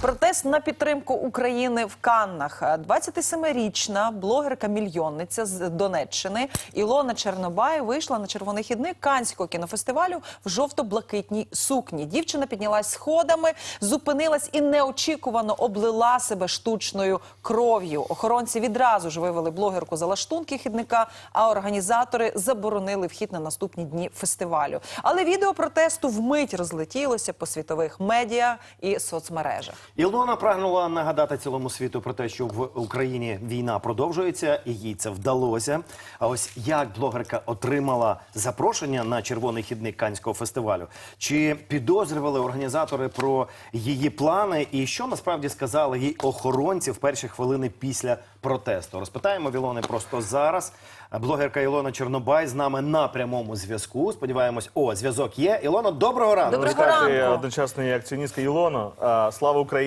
Протест на підтримку України в Каннах. 27-річна блогерка-мільйонниця з Донеччини Ілона Чернобай вийшла на червоний хідник Канського кінофестивалю в жовто-блакитній сукні. Дівчина піднялась сходами, зупинилась і неочікувано облила себе штучною кров'ю. Охоронці відразу ж вивели блогерку за лаштунки хідника, а організатори заборонили вхід на наступні дні фестивалю. Але відео протесту вмить розлетілося по світових медіа і соцмережах. Ілона прагнула нагадати цілому світу про те, що в Україні війна продовжується, і їй це вдалося. А ось як блогерка отримала запрошення на червоний хідник Канського фестивалю? Чи підозрювали організатори про її плани? І що насправді сказали їй охоронці в перші хвилини після протесту? Розпитаємо в Ілони просто зараз. Блогерка Ілона Чорнобай з нами на прямому зв'язку. Сподіваємось, о, зв'язок є. Ілона, доброго ранку. Доброго ранку. одночасно і акціоністка Ілоно. А, Слава Україні!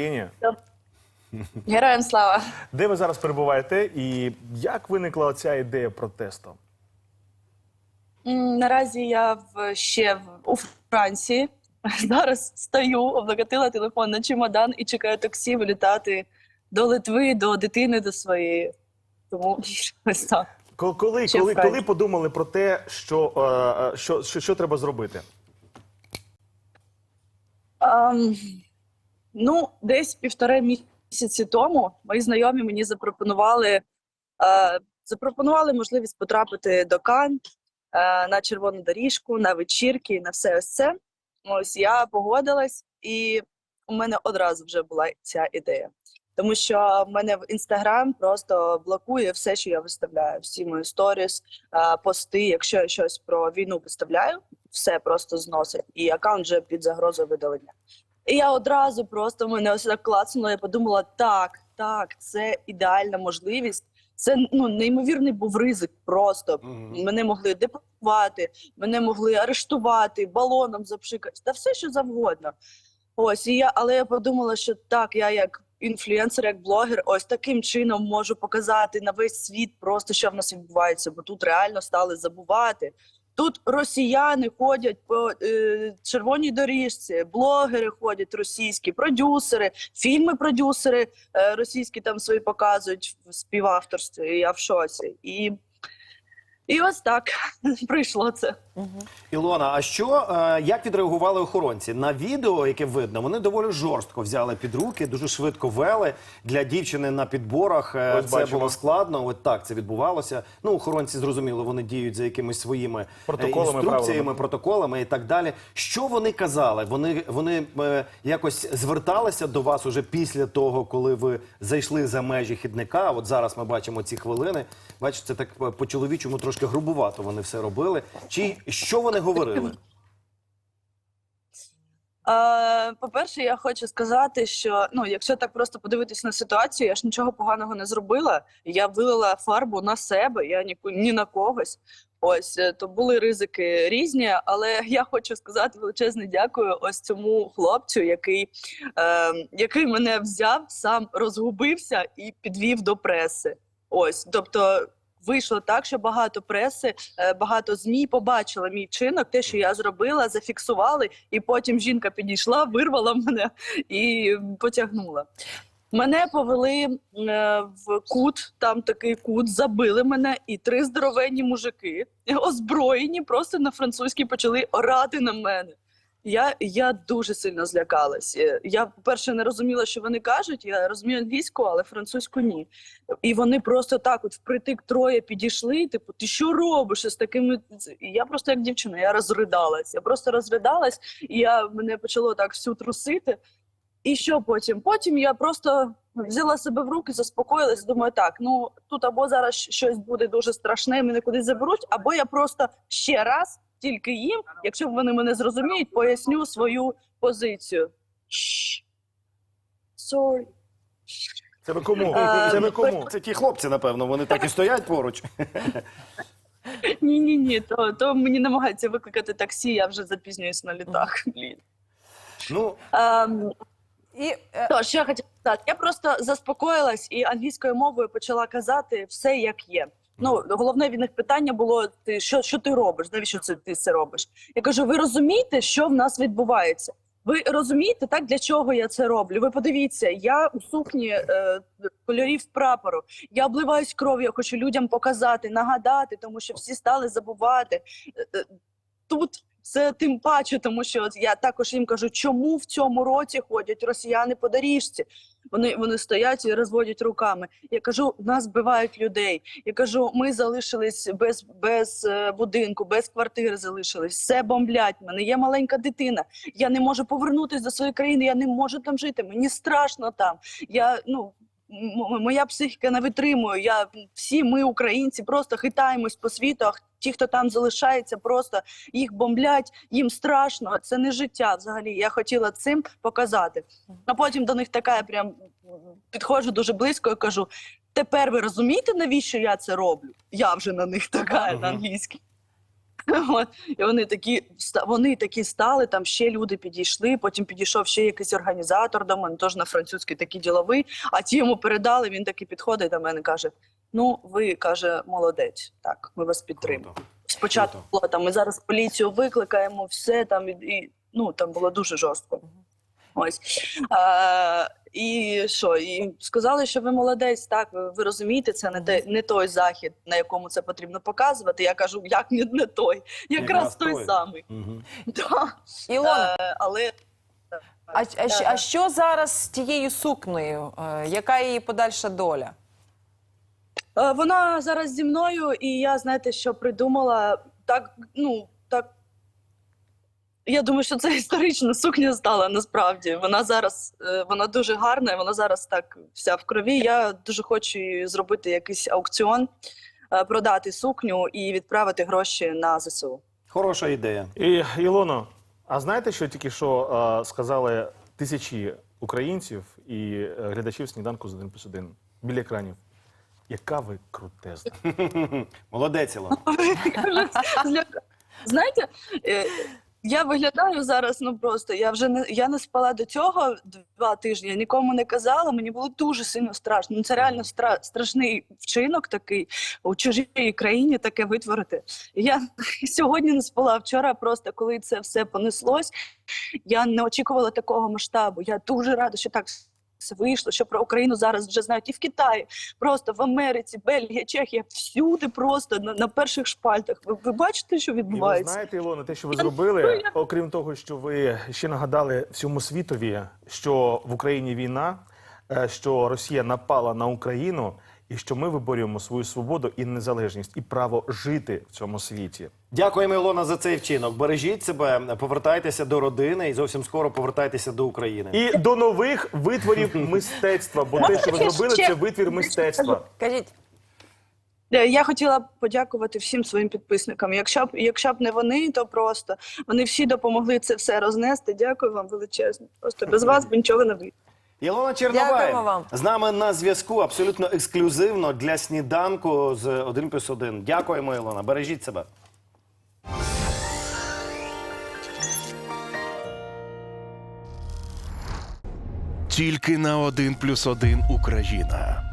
Героям слава! Де ви зараз перебуваєте і як виникла ця ідея протесту? Наразі я в ще у Франції. Зараз стою, облокотила телефон на чемодан і чекаю таксі вилітати до Литви, до дитини, до своєї. Тому ось так. Ко- Коли, коли, коли подумали про те, що, е, е, що, що, що треба зробити? Ну, десь півтора місяці тому мої знайомі мені запропонували, е, запропонували можливість потрапити до Кан е, на червону доріжку, на вечірки, на все ось це. Ось я погодилась, і у мене одразу вже була ця ідея. Тому що в мене в інстаграм просто блокує все, що я виставляю, всі мої сторіс, е, пости. Якщо я щось про війну виставляю, все просто зносить, і аккаунт вже під загрозою видалення. І я одразу просто мене ось так клацнуло. Я подумала: так, так, це ідеальна можливість. Це ну неймовірний був ризик. Просто Мгм. мене могли депортувати, мене могли арештувати, балоном запшикати, та все що завгодно. Ось і я, але я подумала, що так, я як інфлюенсер, як блогер, ось таким чином можу показати на весь світ просто що в нас відбувається, бо тут реально стали забувати. Тут росіяни ходять по е, червоній доріжці, блогери ходять російські, продюсери, фільми продюсери е, російські там свої показують в співавторстві. Я в шоці. І, і ось так прийшло це. Ілона, а що е, як відреагували охоронці на відео, яке видно? Вони доволі жорстко взяли під руки, дуже швидко вели для дівчини на підборах. е, Ось це бачимо. було складно. От так це відбувалося. Ну, охоронці зрозуміло, вони діють за якимись своїми е, Протоколами, інструкціями, правилами. протоколами і так далі. Що вони казали? Вони вони е, якось зверталися до вас уже після того, коли ви зайшли за межі хідника. От зараз ми бачимо ці хвилини. Бачите, це так е, по-чоловічому трошки грубувато вони все робили. Чи що вони говорили? Е, По-перше, я хочу сказати, що ну, якщо так просто подивитись на ситуацію, я ж нічого поганого не зробила. Я вилила фарбу на себе, я ні, ні на когось. Ось е, то були ризики різні, але я хочу сказати величезне дякую ось цьому хлопцю, який, е, який мене взяв, сам розгубився і підвів до преси. Ось, тобто. Вийшло так, що багато преси, е, багато змі побачили мій вчинок, те, що я зробила, зафіксували, і потім жінка підійшла, вирвала мене і потягнула. Мене повели е, в кут, там такий кут, забили мене, і три здоровенні мужики, озброєні, просто на французькій почали орати на мене. Я, я дуже сильно злякалась. Е, Я, по-перше, не розуміла, що вони кажуть. Я розумію англійську, але французьку ні. І вони просто так, от впритик троє підійшли. Типу, ти що робиш з такими? І я просто як дівчина, я розридалась. Я просто розридалась, і я мене почало так всю трусити. І що потім? Потім я просто взяла себе в руки, заспокоїлась. Думаю, так, ну тут або зараз щось буде дуже страшне, мене кудись заберуть, або я просто ще раз, тільки їм, якщо вони мене зрозуміють, поясню свою позицію. Sorry. Це ви кому? Це ви кому? Це ті хлопці, напевно, вони так і стоять поруч. Ні, ні, ні, то, то мені намагаються викликати таксі, я вже запізнююсь на літак. Блін. Ну, Ем, І е, То, що я хотіла сказати, я просто заспокоїлась і англійською мовою почала казати все як є. Ну, головне від них питання було: ти що, що ти робиш? Навіщо це ти це робиш? Я кажу: ви розумієте, що в нас відбувається? Ви розумієте, так для чого я це роблю? Ви подивіться, я у сукні е, кольорів прапору, я обливаюсь кров'ю, я хочу людям показати, нагадати, тому що всі стали забувати. Е, е, Тут це тим паче, тому що от я також їм кажу, чому в цьому році ходять росіяни по доріжці. Вони, вони стоять і розводять руками. Я кажу, нас вбивають людей. Я кажу, ми залишились без, без е, будинку, без квартири залишились. Все бомблять. Мене є маленька дитина. Я не можу повернутися до своєї країни. Я не можу там жити. Мені страшно там. Я ну. Моя психіка не витримує. Я всі ми, українці, просто хитаємось по світу. Ті, хто там залишається, просто їх бомблять, їм страшно. Це не життя взагалі. Я хотіла цим показати. А потім до них така я прям підходжу дуже близько і кажу: тепер ви розумієте, навіщо я це роблю? Я вже на них така Мгм. на англійській. От. І вони такі вони такі стали, там ще люди підійшли. Потім підійшов ще якийсь організатор до мене, теж на французький такий діловий. А ті йому передали. Він такий підходить до мене, і каже: Ну, ви каже, молодець. Так, ми вас підтримуємо. Круто. Спочатку Круто. було там, ми зараз поліцію викликаємо, все там і, і ну там було дуже жорстко. Ось а, і що? І сказали, що ви молодець, так ви, ви розумієте, це не те, не той захід, на якому це потрібно показувати. Я кажу, як не, не той, якраз той той. самий. Мгм. Да. Ілона, Е, але а, а, а що зараз з тією сукнею? Е, Яка її подальша доля? Е, Вона зараз зі мною, і я знаєте, що придумала так. Ну так. Я думаю, що це історична сукня стала насправді. Вона зараз е, вона дуже гарна, і вона зараз так вся в крові. Я дуже хочу зробити якийсь аукціон, е, продати сукню і відправити гроші на ЗСУ. Хороша ідея. І Ілоно, а знаєте, що тільки що е, сказали тисячі українців і глядачів сніданку з 1 плюс 1 біля екранів? Яка ви крутезна. Молодець, Ілона. Знаєте, е, я виглядаю зараз, ну просто я вже не я не спала до цього два тижні, я нікому не казала. Мені було дуже сильно страшно. Ну це реально стра- страшний вчинок такий у чужій країні таке витворити. Я сьогодні не спала. Вчора просто коли це все понеслось, я не очікувала такого масштабу. Я дуже рада, що так вийшло, що про Україну зараз вже знають і в Китаї, просто в Америці, Бельгія, Чехія, всюди просто на, на перших шпальтах. Ви, ви бачите, що І ви відбувається? знаєте, Ілона, те, що ви зробили, окрім того, що ви ще нагадали всьому світові, що в Україні війна, е, що Росія напала на Україну, і що ми виборюємо свою свободу і незалежність, і право жити в цьому світі. Дякуємо, Ілона, за цей вчинок. Бережіть себе, повертайтеся до родини і зовсім скоро повертайтеся до України. І до нових витворів мистецтва, бо те, що ви зробили, це витвір мистецтва. Кажіть, Е, Я хотіла б подякувати всім своїм підписникам. Якщо б якщо б не вони, то просто вони всі допомогли це все рознести. Дякую вам величезно. Просто без вас б нічого не вийшло. Ілона Чернобай Дякуємо вам. з нами на зв'язку абсолютно ексклюзивно для сніданку з 1 плюс 1. Дякуємо, Ілона. Бережіть себе. Тільки на один плюс один Україна.